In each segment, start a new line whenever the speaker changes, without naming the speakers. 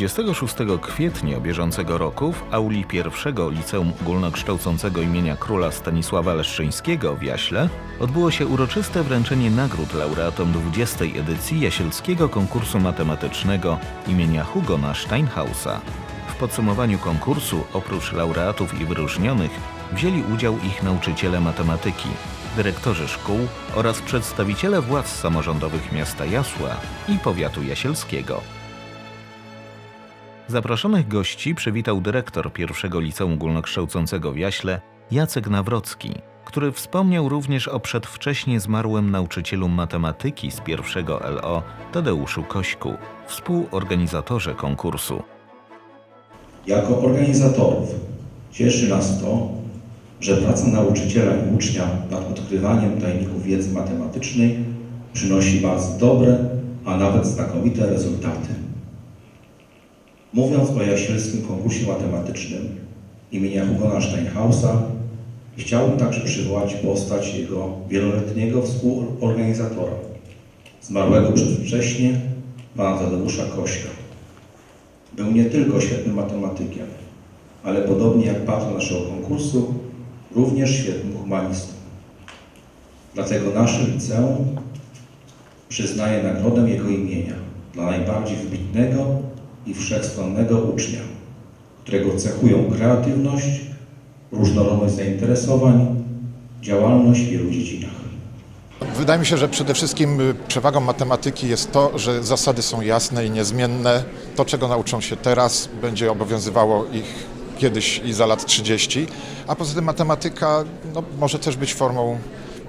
26 kwietnia bieżącego roku w auli pierwszego Liceum Ogólnokształcącego imienia króla Stanisława Leszczyńskiego w Jaśle odbyło się uroczyste wręczenie nagród laureatom 20. edycji Jasielskiego Konkursu Matematycznego imienia Hugona Steinhausa. W podsumowaniu konkursu oprócz laureatów i wyróżnionych wzięli udział ich nauczyciele matematyki, dyrektorzy szkół oraz przedstawiciele władz samorządowych miasta Jasła i powiatu jasielskiego. Zaproszonych gości przywitał dyrektor pierwszego liceum ogólnokształcącego w Jaśle Jacek Nawrocki, który wspomniał również o przedwcześnie zmarłym nauczycielu matematyki z pierwszego LO Tadeuszu Kośku, współorganizatorze konkursu.
Jako organizatorów cieszy nas to, że praca nauczyciela i ucznia nad odkrywaniem tajników wiedzy matematycznej przynosi bardzo dobre, a nawet znakomite rezultaty. Mówiąc o jasielskim konkursie matematycznym imienia Hugona Steinhausa, chciałbym także przywołać postać jego wieloletniego współorganizatora, zmarłego przedwcześnie pana Tadeusza Kośka. Był nie tylko świetnym matematykiem, ale podobnie jak patron naszego konkursu, również świetnym humanistą. Dlatego nasze liceum przyznaje nagrodę jego imienia dla najbardziej wybitnego i wszechstronnego ucznia, którego cechują kreatywność, różnorodność zainteresowań, działalność w wielu dziedzinach.
Wydaje mi się, że przede wszystkim y, przewagą matematyki jest to, że zasady są jasne i niezmienne. To, czego nauczą się teraz, będzie obowiązywało ich kiedyś i za lat 30. A poza tym matematyka no, może też być formą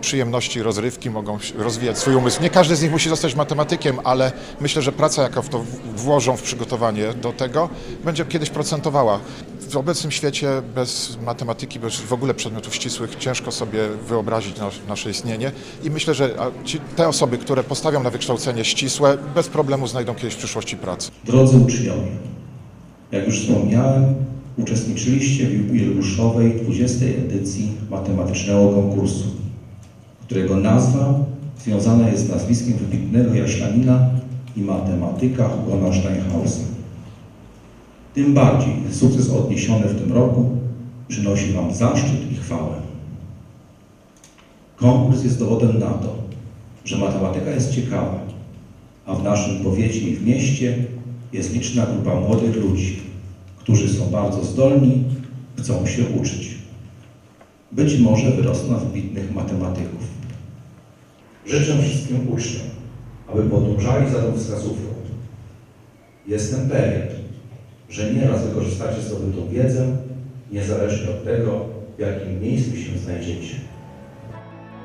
przyjemności, rozrywki, mogą rozwijać swój umysł. Nie każdy z nich musi zostać matematykiem, ale myślę, że praca, jaka w to włożą w przygotowanie do tego, będzie kiedyś procentowała. W obecnym świecie bez matematyki, bez w ogóle przedmiotów ścisłych ciężko sobie wyobrazić nas, nasze istnienie i myślę, że ci, te osoby, które postawią na wykształcenie ścisłe, bez problemu znajdą kiedyś w przyszłości pracę.
Drodzy uczniowie, jak już wspomniałem, uczestniczyliście w jubileuszowej 20. edycji matematycznego konkursu, którego nazwa związana jest z nazwiskiem wybitnego jaślanina i matematyka Hugona Steinhausa. Tym bardziej sukces odniesiony w tym roku przynosi Wam zaszczyt i chwałę. Konkurs jest dowodem na to, że matematyka jest ciekawa, a w naszym powiecie i w mieście jest liczna grupa młodych ludzi, którzy są bardzo zdolni, chcą się uczyć. Być może wyrosną wybitnych matematyków. Życzę wszystkim uczniom, aby podążali za tą wskazówką. Jestem pewien, że nieraz wykorzystacie zdobytą wiedzę, niezależnie od tego, w jakim miejscu się znajdziecie.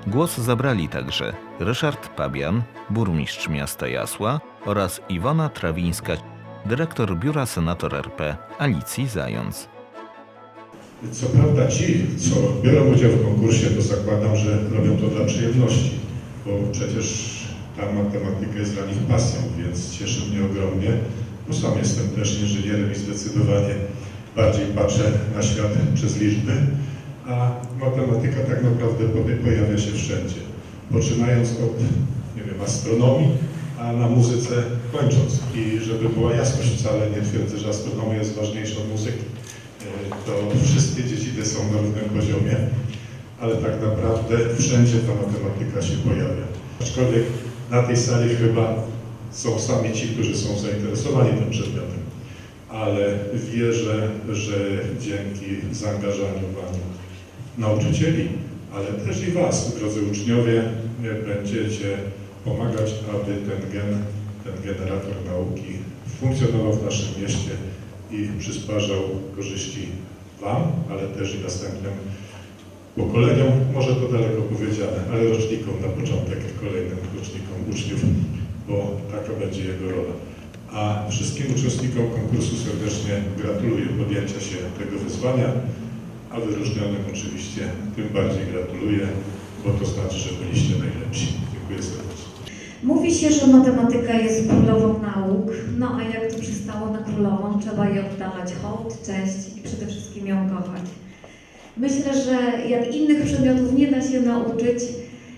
Głos zabrali także Ryszard Pabian, burmistrz miasta Jasła oraz Iwona Trawińska, dyrektor biura senator RP Alicji Zając.
Co prawda ci, co biorą udział w konkursie, to zakładam, że robią to dla przyjemności, bo przecież ta matematyka jest dla nich pasją, więc cieszy mnie ogromnie, bo sam jestem też inżynierem i zdecydowanie bardziej patrzę na świat przez liczby, a matematyka tak naprawdę po- pojawia się wszędzie, poczynając od, nie wiem, astronomii, a na muzyce kończąc. I żeby była jasność, wcale nie twierdzę, że astronomia jest ważniejsza od muzyki. E, To wszystkie dziedziny są na równym poziomie, ale tak naprawdę wszędzie ta matematyka się pojawia. Aczkolwiek na tej sali chyba są sami ci, którzy są zainteresowani tym przedmiotem, ale wierzę, że dzięki zaangażowaniu nauczycieli, ale też i Was, drodzy uczniowie, będziecie pomagać, aby ten gen, ten generator nauki funkcjonował w naszym mieście i przysparzał korzyści Wam, ale też i następnym pokoleniom, może to daleko powiedziane, ale rocznikom na początek, kolejnym rocznikom uczniów, bo taka będzie jego rola. A wszystkim uczestnikom konkursu serdecznie gratuluję podjęcia się tego wyzwania, a wyróżnionym oczywiście tym bardziej gratuluję, bo to znaczy, że byliście najlepsi. Dziękuję serdecznie.
Mówi się, że matematyka jest królową nauk, no a jak to przystało na królową, trzeba jej oddawać hołd, cześć i przede wszystkim ją kochać. Myślę, że jak innych przedmiotów nie da się nauczyć,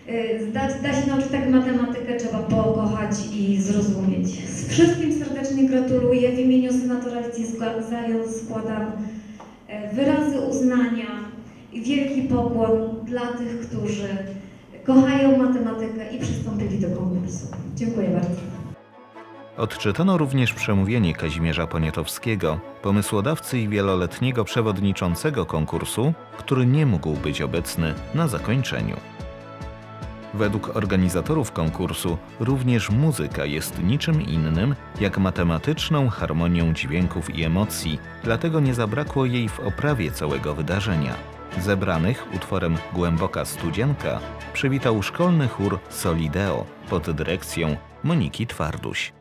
y, da, da się nauczyć tak matematykę, trzeba pokochać i zrozumieć. Z wszystkim serdecznie gratuluję. W imieniu senatora Alicji Zając składam e, wyrazy uznania i wielki pokłon dla tych, którzy kochają matematykę i przystąpili do konkursu. Dziękuję bardzo.
Odczytano również przemówienie Kazimierza Poniatowskiego, pomysłodawcy i wieloletniego przewodniczącego konkursu, który nie mógł być obecny na zakończeniu. Według organizatorów konkursu również muzyka jest niczym innym jak matematyczną harmonią dźwięków i emocji, dlatego nie zabrakło jej w oprawie całego wydarzenia. Zebranych utworem Głęboka Studzienka przywitał szkolny chór Solideo pod dyrekcją Moniki Twarduś.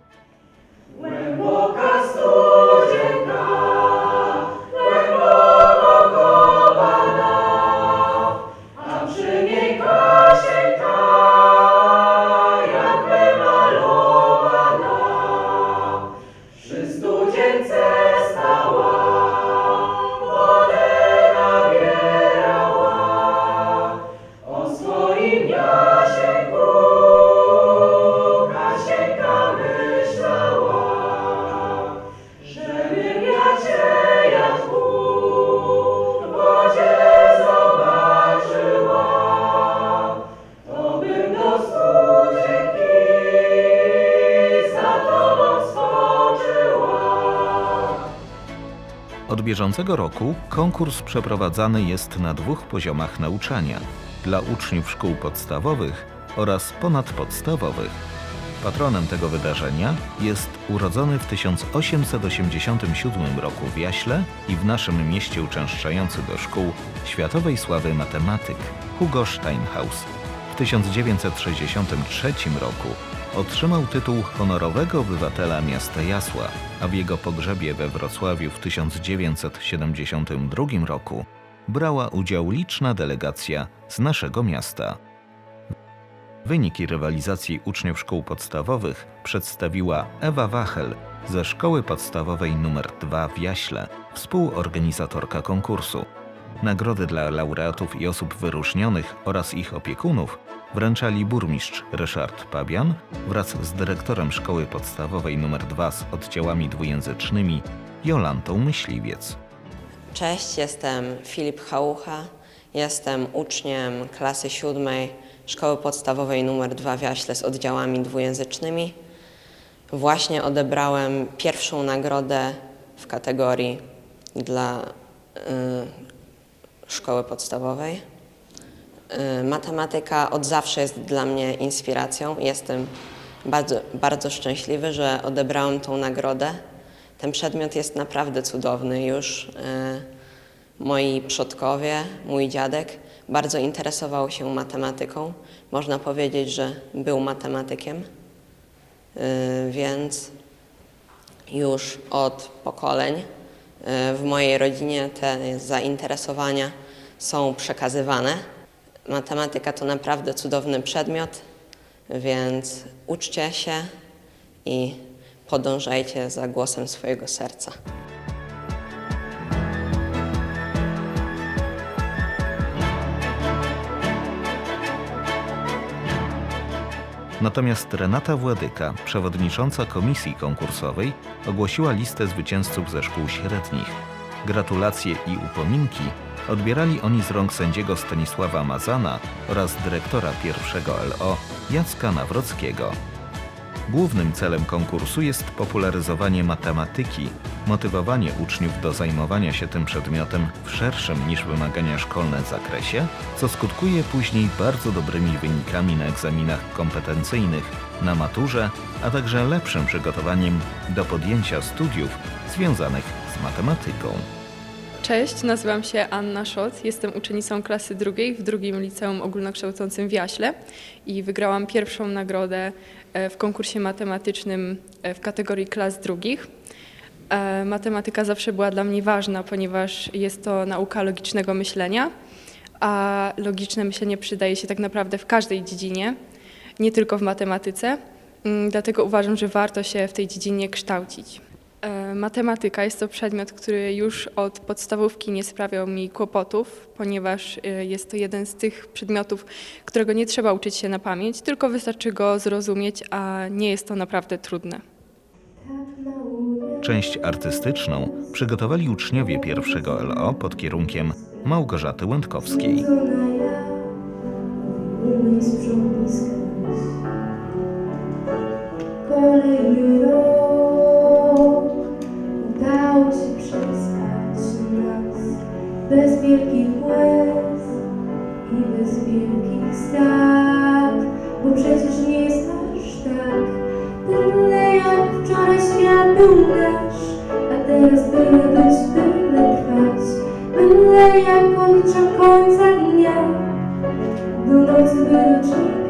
Od bieżącego roku konkurs przeprowadzany jest na dwóch poziomach nauczania dla uczniów szkół podstawowych oraz ponadpodstawowych. Patronem tego wydarzenia jest urodzony w 1887 roku w Jaśle i w naszym mieście uczęszczający do szkół światowej sławy matematyk Hugo Steinhaus. W 1963 roku otrzymał tytuł honorowego obywatela miasta Jasła, a w jego pogrzebie we Wrocławiu w 1972 roku brała udział liczna delegacja z naszego miasta. Wyniki rywalizacji uczniów szkół podstawowych przedstawiła Ewa Wachel ze Szkoły Podstawowej nr 2 w Jaśle, współorganizatorka konkursu. Nagrody dla laureatów i osób wyróżnionych oraz ich opiekunów wręczali burmistrz Ryszard Pabian wraz z dyrektorem Szkoły Podstawowej nr 2 z oddziałami dwujęzycznymi Jolantą Myśliwiec.
Cześć, jestem Filip Chałucha. Jestem uczniem klasy siódmej Szkoły Podstawowej nr 2 w Jaśle z oddziałami dwujęzycznymi. Właśnie odebrałem pierwszą nagrodę w kategorii dla y, szkoły podstawowej. Y, matematyka od zawsze jest dla mnie inspiracją. Jestem bardzo, bardzo szczęśliwy, że odebrałem tą nagrodę. Ten przedmiot jest naprawdę cudowny. Już y, moi przodkowie, mój dziadek bardzo interesował się matematyką. Można powiedzieć, że był matematykiem, Y, więc już od pokoleń w mojej rodzinie te zainteresowania są przekazywane. Matematyka to naprawdę cudowny przedmiot, więc uczcie się i podążajcie za głosem swojego serca.
Natomiast Renata Władyka, przewodnicząca komisji konkursowej, ogłosiła listę zwycięzców ze szkół średnich. Gratulacje i upominki odbierali oni z rąk sędziego Stanisława Mazana oraz dyrektora pierwszego LO Jacka Nawrockiego. Głównym celem konkursu jest popularyzowanie matematyki, motywowanie uczniów do zajmowania się tym przedmiotem w szerszym niż wymagania szkolne zakresie, co skutkuje później bardzo dobrymi wynikami na egzaminach kompetencyjnych, na maturze, a także lepszym przygotowaniem do podjęcia studiów związanych z matematyką.
Cześć, nazywam się Anna Szot, jestem uczennicą klasy drugiej w drugim liceum ogólnokształcącym w Jaśle i wygrałam pierwszą nagrodę e, w konkursie matematycznym e, w kategorii klas drugich. E, Matematyka zawsze była dla mnie ważna, ponieważ jest to nauka logicznego myślenia, a logiczne myślenie przydaje się tak naprawdę w każdej dziedzinie, nie tylko w matematyce. Mm, Dlatego uważam, że warto się w tej dziedzinie kształcić. E, Matematyka jest to przedmiot, który już od podstawówki nie sprawiał mi kłopotów, ponieważ e, jest to jeden z tych przedmiotów, którego nie trzeba uczyć się na pamięć, tylko wystarczy go zrozumieć, a nie jest to naprawdę trudne.
Część artystyczną przygotowali uczniowie pierwszego LO pod kierunkiem Małgorzaty Łędkowskiej.
Kolejny rok bez wielkich łez i bez wielkich strat, bo przecież nie jest aż tak tyle jak wczoraj świat był nasz, a teraz byle być, byle trwać, byle jak odliczam końca dnia, do nocy czekać.